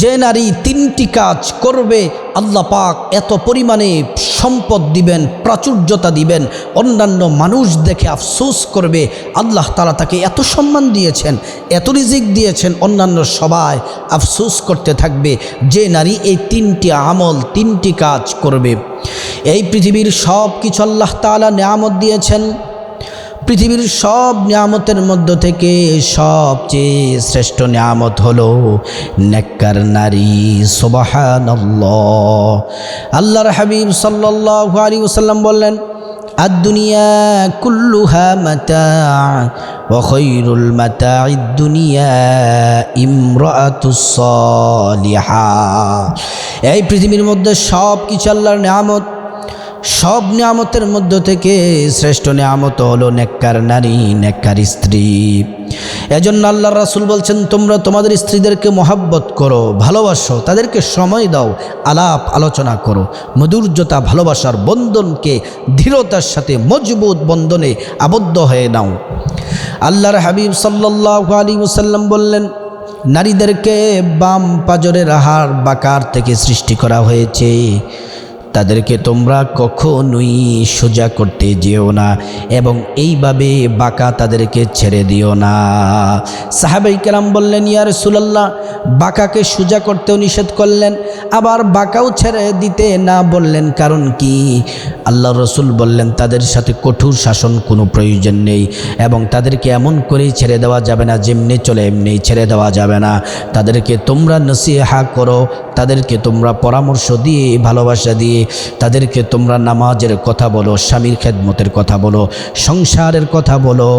যে নারী তিনটি কাজ করবে, আল্লাহ পাক এত পরিমাণে সম্পদ দিবেন, প্রাচুর্যতা দিবেন, অন্যান্য মানুষ দেখে আফসোস করবে, আল্লাহ তালা তাকে এত সম্মান দিয়েছেন, এত রিজিক দিয়েছেন, অন্যান্য সবাই আফসোস করতে থাকবে, যে নারী এই তিনটি আমল, তিনটি কাজ করবে। এই পৃথিবীর সব কিছু আল্লাহ তালা নিয়ামত দিয়েছেন। পৃথিবীর সব নিয়ামতের মধ্য থেকে সবচেয়ে শ্রেষ্ঠ নিয়ামত হলো নেককার নারী সোবাহান আল্লাহর হাবিব সাল্লাহ আলী ওসাল্লাম বললেন দুনিয়া ইমরাতুসলিহা এই পৃথিবীর মধ্যে সব কিছু আল্লাহর নিয়ামত। সব নিয়ামতের মধ্য থেকে শ্রেষ্ঠ নিয়ামত হলো নেককার নারী, নেককার স্ত্রী। এজন্য আল্লাহ রাসুল বলছেন, তোমরা তোমাদের স্ত্রীদেরকে মহাব্বত করো, ভালোবাসো, তাদেরকে সময় দাও, আলাপ আলোচনা করো। মধুর্যতা ভালোবাসার বন্ধনকে দৃঢ়তার সাথে মজবুত বন্ধনে আবদ্ধ হয়ে নাও। আল্লাহর হাবিব সাল্লাহ আলী মুসাল্লাম বললেন, নারীদেরকে বাম পাজরের আহার বাকার থেকে সৃষ্টি করা হয়েছে। তাদেরকে তোমরা কখনোই সোজা করতে যেও না এবং এইভাবে বাঁকা তাদেরকে ছেড়ে দিও না। সাহাবাই কেরাম বললেন ইয়ার সুলাল্লাহ বাঁকাকে সোজা করতেও নিষেধ করলেন, আবার বাঁকাও ছেড়ে দিতে না বললেন কারণ কি? আল্লাহ রসুল বললেন, তাদের সাথে কঠোর শাসন কোনো প্রয়োজন নেই এবং তাদেরকে এমন করেই ছেড়ে দেওয়া যাবে না যেমনি চলে এমনি ছেড়ে দেওয়া যাবে না। তাদেরকে তোমরা নসিহা করো তাদেরকে তোমরা পরামর্শ দিয়ে, ভালোবাসা দিয়ে, তাদেরকে তোমরা নামাজের কথা বলো, স্বামীর খেদমতের কথা বলো, সংসারের কথা বলো,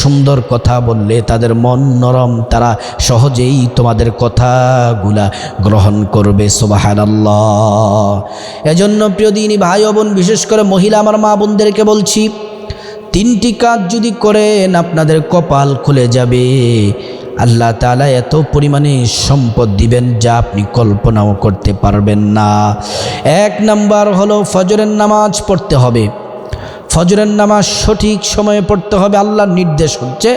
সুন্দর কথা বললে তাদের মন নরম, তারা সহজেই তোমাদের কথাগুলা গ্রহণ করবে আল্লাহ এজন্য প্রিয় দিনী ভাই বোন, বিশেষ করে মহিলা, আমার মা বোনদেরকে বলছি, তিনটি কাজ যদি করেন, আপনাদের কপাল খুলে যাবে। আল্লাহ তালা এত পরিমাণে সম্পদ দিবেন যা আপনি কল্পনাও করতে পারবেন না। এক নাম্বার হলো ফজরের নামাজ পড়তে হবে। ফজরের নামাজ সঠিক সময়ে পড়তে হবে, আল্লাহর নির্দেশ হচ্ছে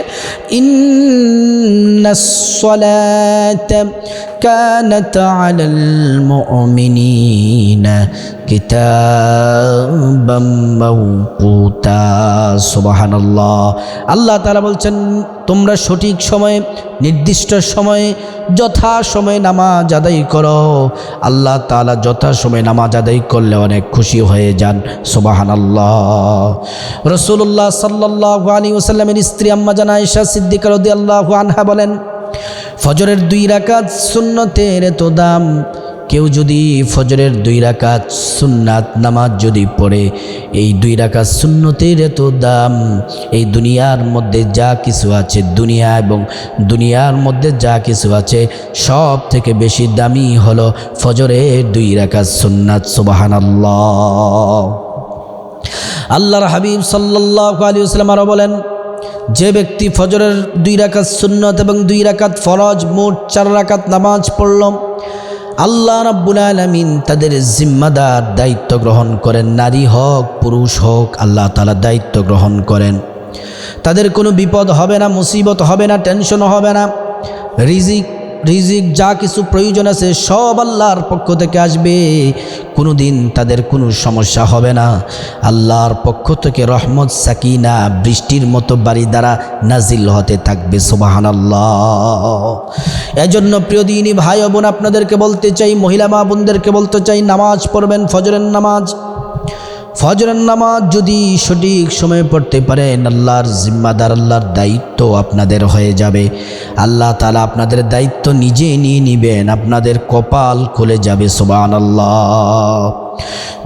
كانت على المؤمنين كتابا موقوتا سبحان الله আল্লাহ তাআলা বলছেন তোমরা সঠিক সময়ে নির্দিষ্ট সময়ে যথা সময়ে নামাজ আদায় করো আল্লাহ তাআলা যথা সময়ে নামাজ আদায় করলে অনেক খুশি হয়ে যান সুবাহান আল্লাহ রসুল্লাহ সাল্লাহ আলী ওসাল্লামের স্ত্রী আম্মা জানা ইশা সিদ্দিক রদি আল্লাহ আনহা বলেন ফজরের দুই রাকাত সুন্নতের এত দাম। কেউ যদি ফজরের দুই রাকাত সুন্নাত নামাজ যদি পড়ে, এই দুই রাকাত সুন্নতের এত দাম। এই দুনিয়ার মধ্যে যা কিছু আছে, দুনিয়া এবং দুনিয়ার মধ্যে যা কিছু আছে, সব থেকে বেশি দামি হলো ফজরের দুই রাকাত সুন্নাত সুবাহান আল্লাহর হাবিব সাল্লাহ আলী আসলাম আরও বলেন যে ব্যক্তি ফজরের দুই রাকাত সুন্নত এবং দুই রাকাত ফরজ, মোট চার রাকাত নামাজ পড়ল, আল্লাহ রাব্বুল আলমিন তাদের জিম্মাদার দায়িত্ব গ্রহণ করেন। নারী হোক, পুরুষ হোক, আল্লাহ তালা দায়িত্ব গ্রহণ করেন। তাদের কোনো বিপদ হবে না, মুসিবত হবে না, টেনশন হবে না। রিজিক রিজিক যা কিছু প্রয়োজন আছে সব আল্লাহর পক্ষ থেকে আসবে। কোনো দিন তাদের কোনো সমস্যা হবে না। আল্লাহর পক্ষ থেকে রহমত, সাকিনা, বৃষ্টির মতো বাড়ি দ্বারা নাজিল হতে থাকবে সোবাহান আল্লাহ এজন্য প্রিয় দিনই ভাই বোন, আপনাদেরকে বলতে চাই, মহিলা মা বোনদেরকে বলতে চাই, নামাজ পড়বেন, ফজরের নামাজ। ফজরের নামাজ যদি সঠিক সময়ে পড়তে পারেন, আল্লাহর জিম্মাদার, আল্লাহর দায়িত্ব আপনাদের হয়ে যাবে। আল্লাহ তালা আপনাদের দায়িত্ব নিজে নিয়ে নিবেন, আপনাদের কপাল খুলে যাবে সোবান আল্লাহ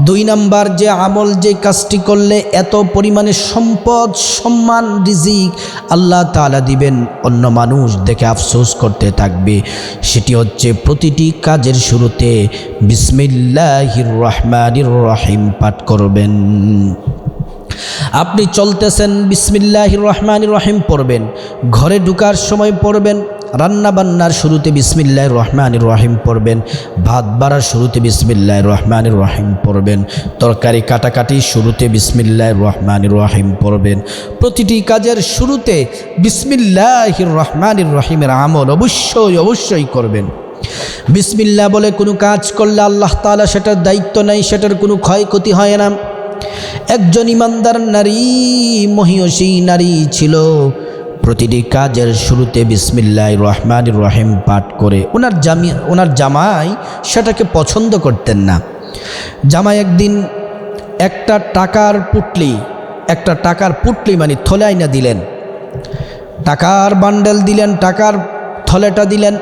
দুই নাম্বার যে আমল, যে কাজটি করলে এত পরিমাণে সম্পদ, সম্মান, রিজিক আল্লাহ তালা দিবেন, অন্য মানুষ দেখে আফসোস করতে থাকবে। সেটি হচ্ছে প্রতিটি কাজের শুরুতে বিসমিল্লাহির রহমানির রহিম পাঠ করবেন। আপনি চলতেছেন বিসমিল্লাহির রহমানির রহিম পড়বেন, ঘরে ঢুকার সময় পড়বেন রান্না বান্নার শুরুতে বিসমিল্লাহ রহমানির রহিম পড়বেন, ভাত বাড়ার শুরুতে বিসমিল্লাহ রহমানির রহিম পড়বেন, তরকারি কাটাকাটি শুরুতে বিসমিল্লাহ রহমানির রহিম পড়বেন। প্রতিটি কাজের শুরুতে বিসমিল্লাহির রহমানির রহিমের আমল অবশ্যই অবশ্যই করবেন। বিসমিল্লা বলে কোনো কাজ করলে আল্লাহ তালা সেটার দায়িত্ব নেই সেটার কোনো ক্ষয়ক্ষতি হয় না। একজন ইমানদার নারী, মহিয়সী নারী ছিল প্রতিটি কাজের শুরুতে বিসমিল্লাহ রহমান রহিম পাঠ করে। ওনার জামি, ওনার জামাই সেটাকে পছন্দ করতেন না। জামাই একদিন একটা টাকার পুটলি, একটা টাকার পুটলি মানে থলে আইনা দিলেন। টাকার বান্ডেল দিলেন, টাকার থলেটা দিলেন।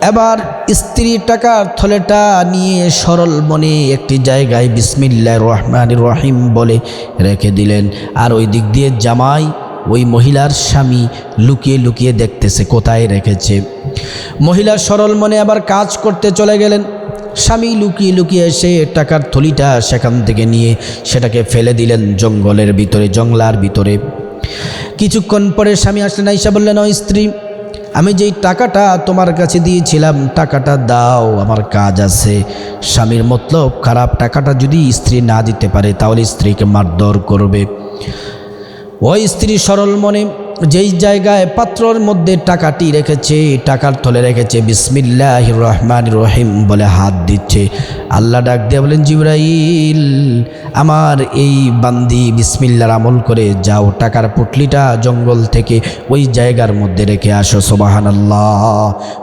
এবার স্ত্রী টাকার থলেটা নিয়ে সরল মনে একটি জায়গায় বিসমিল্লা রহমান রহিম বলে রেখে দিলেন। আর ওই দিক দিয়ে জামাই ওই মহিলার স্বামী লুকিয়ে লুকিয়ে দেখতেছে, কোথায় রেখেছে। মহিলা সরল মনে আবার কাজ করতে চলে গেলেন। স্বামী লুকিয়ে লুকিয়ে এসে টাকার থলিটা সেখান থেকে নিয়ে সেটাকে ফেলে দিলেন জঙ্গলের ভিতরে জংলার ভিতরে। কিছুক্ষণ পরে স্বামী আসলেন, আইসা বললেন ও স্ত্রী, আমি যেই টাকাটা তোমার কাছে দিয়েছিলাম, টাকাটা দাও, আমার কাজ আছে। স্বামীর মতলব খারাপ, টাকাটা যদি স্ত্রী না দিতে পারে, তাহলে স্ত্রীকে মারধর করবে। ওই স্ত্রী সরল মনে যেই জায়গায় পাত্রর মধ্যে টাকাটি রেখেছে, টাকার তলে রেখেছে বিসমিল্লাহ রহমান রহিম বলে হাত দিচ্ছে। আল্লাহ ডাক দিয়ে বলেন, জিব্রাইল, আমার এই বান্দি বিসমিল্লার আমল করে যাও, টাকার পুটলিটা জঙ্গল থেকে ওই জায়গার মধ্যে রেখে আসো। সোবাহান আল্লাহ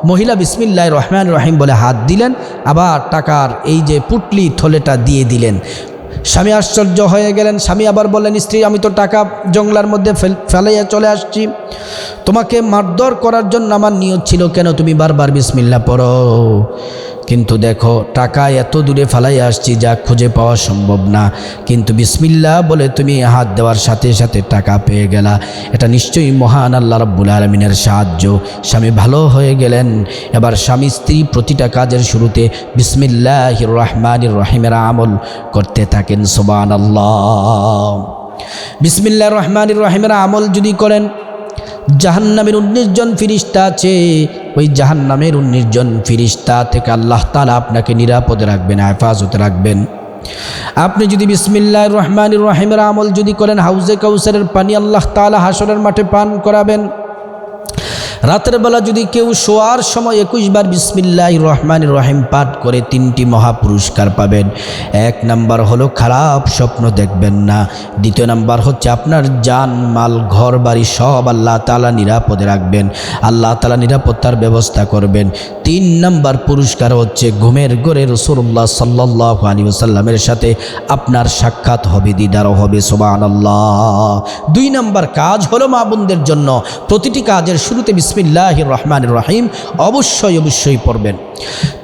মহিলা বিসমিল্লাহ রহমান রহিম বলে হাত দিলেন, আবার টাকার এই যে পুটলি থলেটা দিয়ে দিলেন। স্বামী আশ্চর্য হয়ে গেলেন। স্বামী আবার বললেন, স্ত্রী, আমি তো টাকা জংলার মধ্যে ফেল- ফেলাইয়া চলে আসছি। তোমাকে মারধর করার জন্য আমার নিয়ত ছিল। কেন তুমি বারবার বিসমিল্লা পড়ো? কিন্তু দেখো টাকা এত দূরে ফেলাই আসছি যা খুঁজে পাওয়া সম্ভব না। কিন্তু বিসমিল্লা বলে তুমি হাত দেওয়ার সাথে সাথে টাকা পেয়ে গেলা। এটা নিশ্চয়ই মহান আল্লাহ রব্বুল আলমিনের সাহায্য। স্বামী ভালো হয়ে গেলেন। এবার স্বামী স্ত্রী প্রতিটা কাজের শুরুতে বিসমিল্লাহ রহমান রহিমের আমল করতে থাকেন সোবান আল্লাহ বিসমিল্লা রহমান রহিমের আমল যদি করেন জাহান্নামের উনিশ জন ফিরিস্তা আছে। ওই জাহান্নামের উনিশ জন ফিরিস্তা থেকে আল্লাহ তালা আপনাকে নিরাপদে রাখবেন, হেফাজতে রাখবেন। আপনি যদি বিসমিল্লাহ রহমান রহিমের আমল যদি করেন, হাউজে কাউসারের পানি আল্লাহ তালা হাসরের মাঠে পান করাবেন। রাতের বেলা যদি কেউ শোয়ার সময় একুশ বার বিসমিল্লাহ রহমান রহিম পাঠ করে তিনটি মহা পুরস্কার পাবেন। এক নাম্বার হলো খারাপ স্বপ্ন দেখবেন না। দ্বিতীয় নাম্বার হচ্ছে আপনার জান, মাল, ঘর, বাড়ি সব আল্লাহ তালা নিরাপদে রাখবেন। আল্লাহ তালা নিরাপত্তার ব্যবস্থা করবেন। তিন নাম্বার পুরস্কার হচ্ছে ঘুমের গড়ে রসুল্লাহ সাল্লাহ আলী সাল্লামের সাথে আপনার সাক্ষাৎ হবে, দিদারও হবে সোবান আল্লাহ দুই নাম্বার কাজ হলো মা বোনদের জন্য প্রতিটি কাজের শুরুতে বিসমিল্লাহ রহমান রাহিম অবশ্যই অবশ্যই পড়বেন।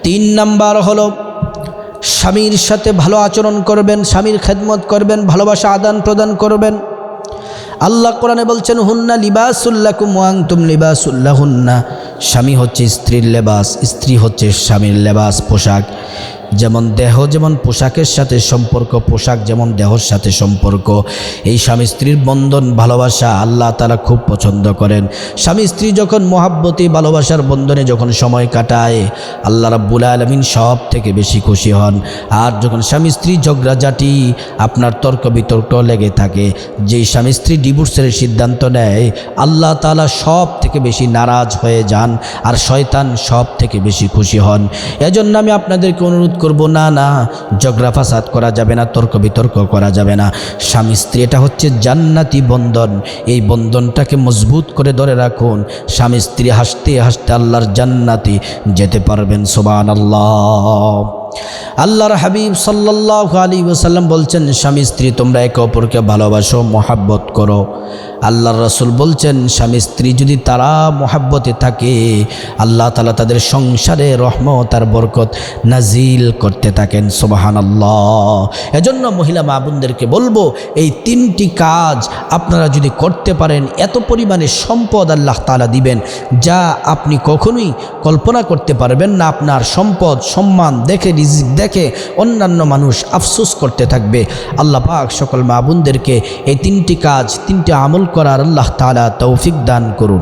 তিন নাম্বার হলো, স্বামীর সাথে ভালো আচরণ করবেন, স্বামীর খেদমত করবেন, ভালোবাসা আদান প্রদান করবেন। আল্লাহ কোরআনে বলছেন, হুন্না লিবাসুল্লাকুম ওয়াং তুম লিবাসুল্লাহ হুন্না স্বামী হচ্ছে স্ত্রীর লেবাস, স্ত্রী হচ্ছে স্বামীর লেবাস, পোশাক। যেমন দেহ, যেমন পোশাকের সাথে সম্পর্ক, পোশাক যেমন দেহর সাথে সম্পর্ক। এই স্বামী স্ত্রীর বন্ধন, ভালোবাসা আল্লাহ তালা খুব পছন্দ করেন। স্বামী স্ত্রী যখন মহাব্বতী, ভালোবাসার বন্ধনে যখন সময় কাটায়, আল্লাহ রাব্বুল আলমিন সব থেকে বেশি খুশি হন। আর যখন স্বামী স্ত্রী ঝগড়াঝাটি, আপনার তর্ক বিতর্ক লেগে থাকে, যেই স্বামী স্ত্রী ডিভোর্সের সিদ্ধান্ত নেয়, আল্লাহ তালা সব থেকে বেশি নারাজ হয়ে যান, আর শয়তান সব থেকে বেশি খুশি হন। এজন্য আমি আপনাদেরকে অনুরোধ করব? না না। ঝগড়া ফাসাদ করা যাবে না, তর্ক বিতর্ক করা যাবে না। স্বামী স্ত্রী, এটা হচ্ছে জান্নাতি বন্ধন। এই বন্ধনটাকে মজবুত করে ধরে রাখুন। স্বামী স্ত্রী হাসতে হাসতে আল্লাহর জান্নাতি যেতে পারবেন সোবান আল্লাহ আল্লাহর হাবিব সাল্লাহ আলী ওসাল্লাম বলছেন, স্বামী, স্ত্রী, তোমরা একে অপরকে ভালোবাসো, মহাব্বত করো। আল্লাহর রসুল বলছেন, স্বামী, স্ত্রী যদি তারা মহাব্বতে থাকে, আল্লাহ তালা তাদের সংসারে রহমত আর বরকত নাজিল করতে থাকেন সোবাহান আল্লাহ এজন্য মহিলা মা বোনদেরকে বলব, এই তিনটি কাজ আপনারা যদি করতে পারেন, এত পরিমাণে সম্পদ আল্লাহ তালা দিবেন, যা আপনি কখনোই কল্পনা করতে পারবেন না, আপনার সম্পদ, সম্মান দেখে রিজিক দেখে অন্যান্য মানুষ আফসোস করতে থাকবে। আল্লাহ পাক সকল মা বোনদেরকে এই তিনটি কাজ, তিনটি আমল করার আল্লাহ তালা তৌফিক দান করুন।